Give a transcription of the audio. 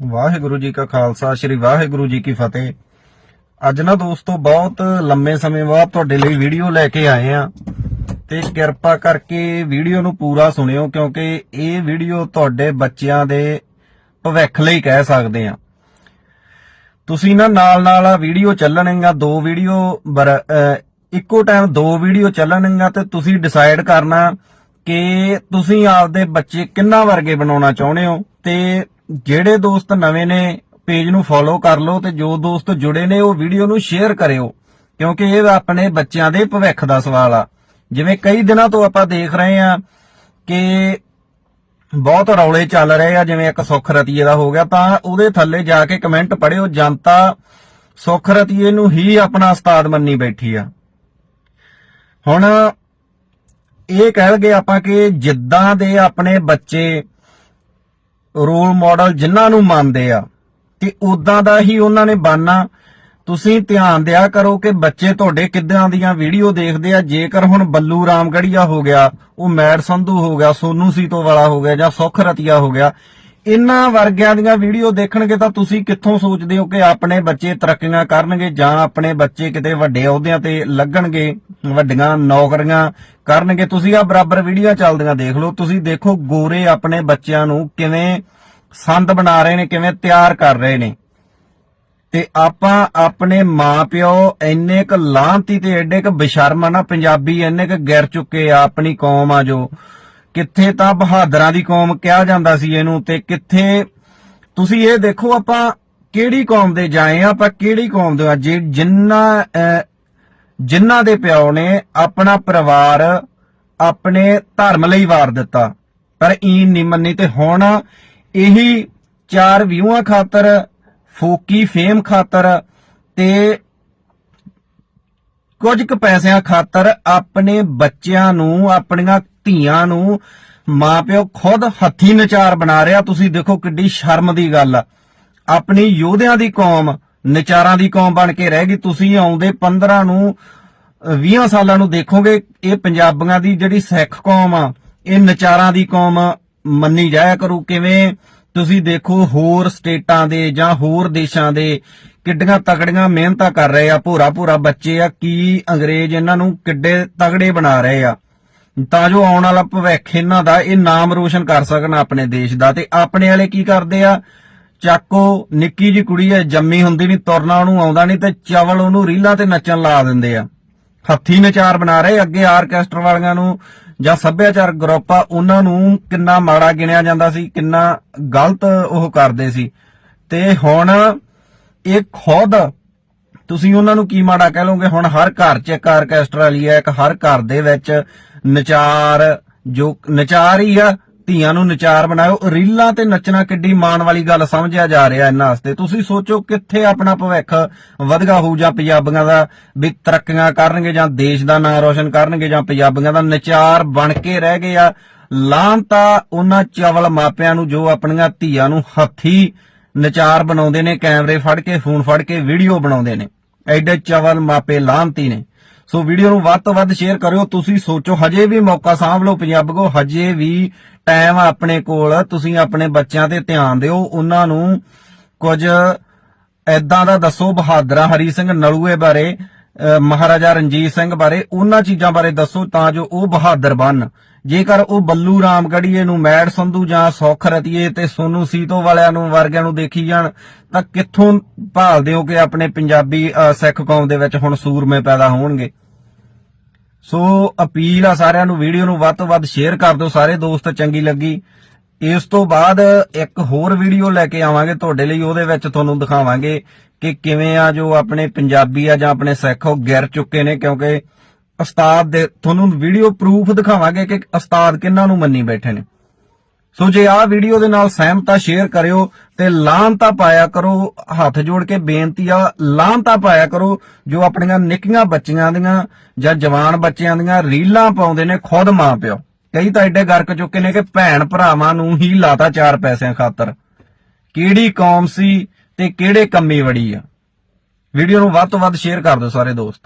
ਵਾਹਿਗੁਰੂ ਜੀ ਕਾ ਖਾਲਸਾ, ਸ੍ਰੀ ਵਾਹਿਗੁਰੂ ਜੀ ਕੀ ਫਤਿਹ। ਅੱਜ ਨਾ ਦੋਸਤੋ, ਬਹੁਤ ਲੰਮੇ ਸਮੇਂ ਬਾਅਦ ਤੁਹਾਡੇ ਲਈ ਵੀਡੀਓ ਲੈ ਕੇ ਆਏ ਆ ਤੇ ਕਿਰਪਾ ਕਰਕੇ ਵੀਡੀਓ ਨੂੰ ਪੂਰਾ ਸੁਣਿਓ, ਕਿਉਂਕਿ ਇਹ ਵੀਡੀਓ ਤੁਹਾਡੇ ਬੱਚਿਆਂ ਦੇ ਭਵਿੱਖ ਲਈ ਕਹਿ ਸਕਦੇ ਆ ਤੁਸੀਂ ਨਾ ਨਾਲ ਨਾਲ ਆ ਵੀਡੀਓ ਚੱਲਣਗੀਆਂ, ਦੋ ਵੀਡੀਓ ਇੱਕੋ ਟਾਈਮ ਦੋ ਵੀਡੀਓ ਚੱਲਣਗੀਆਂ ਤੇ ਤੁਸੀਂ ਡਿਸਾਈਡ ਕਰਨਾ ਕਿ ਤੁਸੀਂ ਆਪਦੇ ਬੱਚੇ ਕਿੰਨਾ ਵਰਗੇ ਬਣਾਉਣਾ ਚਾਹੁੰਦੇ ਹੋ ਤੇ ਜਿਹੜੇ ਦੋਸਤ ਨਵੇਂ ਨੇ ਪੇਜ ਨੂੰ ਫੋਲੋ ਕਰ ਲਓ ਤੇ ਜੋ ਦੋਸਤ ਜੁੜੇ ਨੇ, ਉਹ ਵੀਡੀਓ ਨੂੰ ਸ਼ੇਅਰ ਕਰਿਓ। ਕਿਉਂਕਿ ਇਹ ਆਪਣੇ ਬੱਚਿਆਂ ਦੇ ਭਵਿੱਖ ਦਾ ਸਵਾਲ ਆ। ਜਿਵੇਂ ਕਈ ਦਿਨਾਂ ਤੋਂ ਆਪਾਂ ਦੇਖ ਰਹੇ ਆ ਕਿ ਬਹੁਤ ਰੌਲੇ ਚੱਲ ਰਹੇ ਆ, ਜਿਵੇਂ ਇੱਕ ਸੁੱਖ ਰਤੀਏ ਦਾ ਹੋ ਗਿਆ, ਤਾਂ ਉਹਦੇ ਥੱਲੇ ਜਾ ਕੇ ਕਮੈਂਟ ਪੜਿਓ ਜਨਤਾ ਸੁਖ ਰਤੀਏ ਨੂੰ ਹੀ ਆਪਣਾ ਉਸਤਾਦ ਮੰਨੀ ਬੈਠੀ ਆ। ਹੁਣ ਇਹ ਕਹਿ ਲਗੇ ਆਪਾਂ ਕਿ ਜਿੱਦਾਂ ਦੇ ਆਪਣੇ ਬੱਚੇ ਰੋਲ ਮਾਡਲ ਜਿਨ੍ਹਾਂ ਨੂੰ ਮੰਨਦੇ ਆ ਤੇ ਉਦਾਂ ਦਾ ਹੀ ਉਹਨਾਂ ਨੇ ਬਾਨਾ। ਤੁਸੀਂ ਧਿਆਨ ਦਿਆ ਕਰੋ ਕਿ ਬੱਚੇ ਤੁਹਾਡੇ ਕਿੱਦਾਂ ਦੀਆਂ ਵੀਡੀਓ ਦੇਖਦੇ ਆ, ਜੇਕਰ ਹੁਣ ਬੱਲੂ ਰਾਮਗੜੀਆ ਹੋ ਗਿਆ, ਉਹ ਮੈਡ ਸੰਧੂ ਹੋ ਗਿਆ, ਸੋਨੂ ਸੀਤੋ ਵਾਲਾ ਹੋ ਗਿਆ ਜਾਂ ਸੁਖ ਰਤੀਆ ਹੋ ਗਿਆ ਇਹਨਾਂ ਵਰਗਿਆਂ ਦੀਆਂ ਵੀਡੀਓ ਦੇਖਣਗੇ ਤਾਂ ਤੁਸੀਂ ਕਿੱਥੋਂ ਸੋਚਦੇ ਹੋ ਕਿ ਆਪਣੇ ਬੱਚੇ ਤਰੱਕੀਆਂ ਕਰਨਗੇ ਜਾਂ ਆਪਣੇ ਬੱਚੇ ਕਿਤੇ ਵੱਡੇ ਅਹੁਦਿਆਂ ਤੇ ਲੱਗਣਗੇ, ਵੱਡੀਆਂ ਨੌਕਰੀਆਂ ਕਰਨਗੇ। ਤੁਸੀਂ ਆ ਬਰਾਬਰ ਵੀਡੀਓ ਚੱਲਦੀਆਂ ਦੇਖ ਲਓ। ਤੁਸੀਂ ਦੇਖੋ ਗੋਰੇ ਆਪਣੇ ਬੱਚਿਆਂ ਨੂੰ ਕਿਵੇਂ ਸੰਦ ਬਣਾ ਰਹੇ ਨੇ ਕਿਵੇਂ ਤਿਆਰ ਕਰ ਰਹੇ ਨੇ। ਤੇ ਆਪਾਂ ਆਪਣੇ ਮਾਪਿਓ ਇੰਨੇ ਕ ਲਾਂਤੀ ਤੇ ਐਡੇ ਕ ਬੇਸ਼ਰਮ ਨਾ ਪੰਜਾਬੀ ਇੰਨੇ ਕ ਗਿਰ ਚੁੱਕੇ ਆ ਆਪਣੀ ਕੌਮ ਆ ਜੋ। ਕਿੱਥੇ ਤਾਂ ਬਹਾਦਰਾਂ ਦੀ ਕੌਮ ਕਿਹਾ ਜਾਂਦਾ ਸੀ ਇਹਨੂੰ ਤੇ ਕਿੱਥੇ ਤੁਸੀਂ ਇਹ ਦੇਖੋ ਆਪਾਂ ਕਿਹੜੀ ਕੌਮ ਦੇ ਜਾਏ ਆ ਆਪਾਂ ਕਿਹੜੀ ਕੌਮ ਦੇ ਆ ਜਿੰਨਾ ਅਹ, ਜਿਨ੍ਹਾਂ ਦੇ ਪਿਓ ਨੇ ਆਪਣਾ ਪਰਿਵਾਰ ਆਪਣੇ ਧਰਮ ਲਈ ਵਾਰ ਦਿੱਤਾ। ਪਰ ਈਨ ਨਹੀਂ ਮੰਨੀ ਤੇ ਹੁਣ ਇਹੀ ਚਾਰ ਵਿਊਆਂ ਖਾਤਰ, ਫੋਕੀ ਫੇਮ ਖਾਤਰ ਤੇ ਕੁਝ ਕੁ ਪੈਸਿਆਂ ਖਾਤਰ ਆਪਣੇ ਬੱਚਿਆਂ ਨੂੰ, ਆਪਣੀਆਂ ਧੀਆਂ ਨੂੰ ਮਾਪਿਓ ਖੁਦ ਹੱਥੀ ਨਚਾਰ ਬਣਾ ਰਿਹਾ। ਤੁਸੀਂ ਦੇਖੋ ਕਿੱਡੀ ਸ਼ਰਮ ਦੀ ਗੱਲ। ਆ ਆਪਣੀ ਯੋਧਿਆਂ ਦੀ ਕੌਮ, ਨਚਾਰਾਂ ਦੀ ਕੌਮ ਬਣ ਕੇ ਰਹਿ ਗਈ। ਤੁਸੀਂ ਆਉਂਦੇ 15 ਨੂੰ 20 ਸਾਲਾਂ ਨੂੰ ਦੇਖੋਗੇ, ਇਹ ਪੰਜਾਬੀਆਂ ਦੀ ਜਿਹੜੀ ਸਿੱਖ ਕੌਮ ਆ, ਇਹ ਨਚਾਰਾਂ ਦੀ ਕੌਮ ਮੰਨੀ ਜਾਇਆ ਕਰੂ। ਕਿਵੇਂ ਤੁਸੀਂ ਦੇਖੋ ਹੋਰ ਸਟੇਟਾਂ ਦੇ ਜਾਂ ਹੋਰ ਦੇਸ਼ਾਂ ਦੇ ਕਿੱਡੀਆਂ ਤਗੜੀਆਂ ਮਿਹਨਤਾਂ ਕਰ ਰਹੇ ਆ, ਭੋਰਾ ਭੋਰਾ ਬੱਚੇ ਆ, ਕੀ ਅੰਗਰੇਜ਼ ਇਹਨਾਂ ਨੂੰ ਕਿੱਡੇ ਤਗੜੇ ਬਣਾ ਰਹੇ ਆ। ਤਾਂ ਜੋ ਆਉਣ ਵਾਲਾ ਭਵਿੱਖ ਇਹਨਾਂ ਦਾ, ਇਹ ਨਾਮ ਰੋਸ਼ਨ ਕਰ ਸਕਣ ਆਪਣੇ ਦੇਸ਼ ਦਾ। ਤੇ ਆਪਣੇ ਵਾਲੇ ਕੀ ਕਰਦੇ ਆ? ਚਾਕੋ, ਨਿੱਕੀ ਜੀ ਕੁੜੀ ਐ ਜੰਮੀ ਹੁੰਦੀ ਨਹੀਂ, ਤੁਰਨਾ ਉਹਨੂੰ ਆਉਂਦਾ ਨਹੀਂ ਤੇ ਚਵਲ ਉਹਨੂੰ ਰੀਲਾਂ ਤੇ ਨੱਚਣ ਲਾ ਦਿੰਦੇ ਆ। ਹੱਥੀ ਨਚਾਰ ਬਣਾ ਰਹੇ, ਅੱਗੇ ਆਰਕੈਸਟਰ ਵਾਲਿਆਂ ਨੂੰ ਜਾਂ ਸੱਭਿਆਚਾਰ ਗਰੁੱਪ ਆ, ਉਹਨਾਂ ਨੂੰ ਕਿੰਨਾ ਮਾੜਾ ਗਿਣਿਆ ਜਾਂਦਾ ਸੀ, ਕਿੰਨਾ ਗਲਤ ਉਹ ਕਰਦੇ ਸੀ। ਤੇ ਹੁਣ ਇਹ ਖੁਦ ਤੁਸੀਂ ਉਹਨਾਂ ਨੂੰ ਕੀ ਮਾੜਾ ਕਹਿ ਲਓਗੇ? ਹੁਣ ਹਰ ਘਰ 'ਚ ਇੱਕ ਆਰਕੈਸਟਰਾ ਵਾਲੀ ਹੈ, ਇੱਕ ਹਰ ਘਰ ਦੇ ਵਿੱਚ ਨਚਾਰ ਜੋ ਨਚਾਰ ਹੀ ਆ ਧੀਆਂ ਨੂੰ ਨਚਾਰ ਬਣਾਇਓ, ਰੀਲਾਂ ਤੇ ਨੱਚਣਾ ਕਿੱਡੀ ਮਾਣ ਵਾਲੀ ਗੱਲ ਸਮਝਿਆ ਜਾ ਰਿਹਾ ਇਹਨਾਂ ਵਾਸਤੇ। ਤੁਸੀਂ ਸੋਚੋ ਕਿੱਥੇ ਆਪਣਾ ਭਵਿੱਖ ਵਧਗਾ ਹੋਊ ਜਾਂ ਪੰਜਾਬੀਆਂ ਦਾ ਵੀ ਤਰੱਕੀਆਂ ਕਰਨਗੇ ਜਾਂ ਦੇਸ਼ ਦਾ ਨਾਂ ਰੋਸ਼ਨ ਕਰਨਗੇ ਜਾਂ ਪੰਜਾਬੀਆਂ ਦਾ ਨਚਾਰ ਬਣ ਕੇ ਰਹਿ ਗਏ ਆ। ਲਾਂਤਾ ਉਹਨਾਂ ਚਵਲ ਮਾਪਿਆਂ ਨੂੰ ਜੋ ਆਪਣੀਆਂ ਧੀਆਂ ਨੂੰ ਹੱਥੀ ਨਚਾਰ ਬਣਾਉਂਦੇ ਨੇ, ਕੈਮਰੇ ਫੜ ਕੇ, ਫੋਨ ਫੜ ਕੇ, ਵੀਡੀਓ ਬਣਾਉਂਦੇ ਨੇ। ਐਡੇ ਚਵਲ ਮਾਪੇ ਲਾਂਤੀ ਨੇ। ਸੋ ਵੀਡੀਓ ਨੂੰ ਵੱਧ ਤੋਂ ਵੱਧ ਸ਼ੇਅਰ ਕਰਿਓ। ਤੁਸੀਂ ਸੋਚੋ, ਹਜੇ ਵੀ ਮੌਕਾ ਸਾਂਭ ਲਓ ਪੰਜਾਬੀਓ ਹਜੇ ਵੀ ਟਾਈਮ ਆਪਣੇ ਕੋਲ। ਤੁਸੀਂ ਆਪਣੇ ਬੱਚਿਆਂ ਤੇ ਧਿਆਨ ਦਿਓ। ਉਹਨਾਂ ਨੂੰ ਕੁਝ ਐਦਾਂ ਦਾ ਦੱਸੋ, ਬਹਾਦਰਾ, ਹਰੀ ਸਿੰਘ ਨਲੂਏ ਬਾਰੇ ਮਹਾਰਾਜਾ ਰਣਜੀਤ ਸਿੰਘ ਬਾਰੇ, ਉਹਨਾਂ ਚੀਜ਼ਾਂ ਬਾਰੇ ਦੱਸੋ ਤਾਂ ਜੋ ਉਹ ਬਹਾਦਰ ਬਣ। ਜੇਕਰ ਉਹ ਬੱਲੂ ਰਾਮਗੜੀਏ ਨੂੰ ਮੈਡ ਸੰਧੂ ਜਾਂ ਸੌਖ ਰਤੀਏ ਤੇ ਸੋਨੂ ਸੀਤੋ ਵਾਲਿਆਂ ਨੂੰ ਵਰਗਿਆਂ ਨੂੰ ਦੇਖੀ ਜਾਣ, ਤਾਂ ਕਿੱਥੋਂ ਭਾਲਦੇ ਹੋ ਕਿ ਆਪਣੇ ਪੰਜਾਬੀ ਸਿੱਖ ਕੌਮ ਦੇ ਵਿੱਚ ਹੁਣ ਸੂਰਮੇ ਪੈਦਾ ਹੋਣਗੇ? ਸੋ ਅਪੀਲ ਆ ਸਾਰਿਆਂ ਨੂੰ, ਵੀਡੀਓ ਨੂੰ ਵੱਧ ਤੋਂ ਵੱਧ ਸ਼ੇਅਰ ਕਰ ਦਿਓ। ਸਾਰੇ ਦੋਸਤ, ਚੰਗੀ ਲੱਗੀ। ਇਸ ਤੋਂ ਬਾਅਦ ਇੱਕ ਹੋਰ ਵੀਡੀਓ ਲੈ ਕੇ ਆਵਾਂਗੇ ਤੁਹਾਡੇ ਲਈ। ਉਹਦੇ ਵਿੱਚ ਤੁਹਾਨੂੰ ਦਿਖਾਵਾਂਗੇ ਕਿ ਕਿਵੇਂ ਆ ਜੋ ਆਪਣੇ ਪੰਜਾਬੀ ਆ ਜਾਂ ਆਪਣੇ ਸਿੱਖ ਉਹ ਗਿਰ ਚੁੱਕੇ ਨੇ, ਕਿਉਂਕਿ ਉਸਤਾਦ ਦੇ ਤੁਹਾਨੂੰ ਵੀਡੀਓ ਪ੍ਰੂਫ ਦਿਖਾਵਾਂਗੇ ਕਿ ਉਸਤਾਦ ਕਿੰਨਾਂ ਨੂੰ ਮੰਨੀ ਬੈਠੇ ਨੇ। ਸੋ ਜੇ ਆਹ ਵੀਡੀਓ ਦੇ ਨਾਲ ਸਹਿਮਤਾ ਸ਼ੇਅਰ ਕਰਿਓ ਤੇ ਲਾਂਤਾ ਪਾਇਆ ਕਰੋ, ਹੱਥ ਜੋੜ ਕੇ ਬੇਨਤੀ ਆ ਲਾਂਤਾ ਪਾਇਆ ਕਰੋ ਜੋ ਆਪਣੀਆਂ ਨਿੱਕੀਆਂ ਬੱਚੀਆਂ ਦੀਆਂ ਜਾਂ ਜਵਾਨ ਬੱਚਿਆਂ ਦੀਆਂ ਰੀਲਾਂ ਪਾਉਂਦੇ ਨੇ, ਖੁਦ ਮਾਂ ਪਿਓ। ਕਈ ਤਾਂ ਐਡੇ ਗਰਕ ਚੁੱਕੇ ਨੇ ਕਿ ਭੈਣ ਭਰਾਵਾਂ ਨੂੰ ਹੀ ਲਾਤਾ ਚਾਰ ਪੈਸਿਆਂ ਖਾਤਰ। ਕਿਹੜੀ ਕੌਮ ਸੀ ਤੇ ਕਿਹੜੇ ਕੰਮੀ ਵੜੀ ਆ। ਵੀਡੀਓ ਨੂੰ ਵੱਧ ਤੋਂ ਵੱਧ ਸ਼ੇਅਰ ਕਰ ਦਿਓ ਸਾਰੇ ਦੋਸਤ।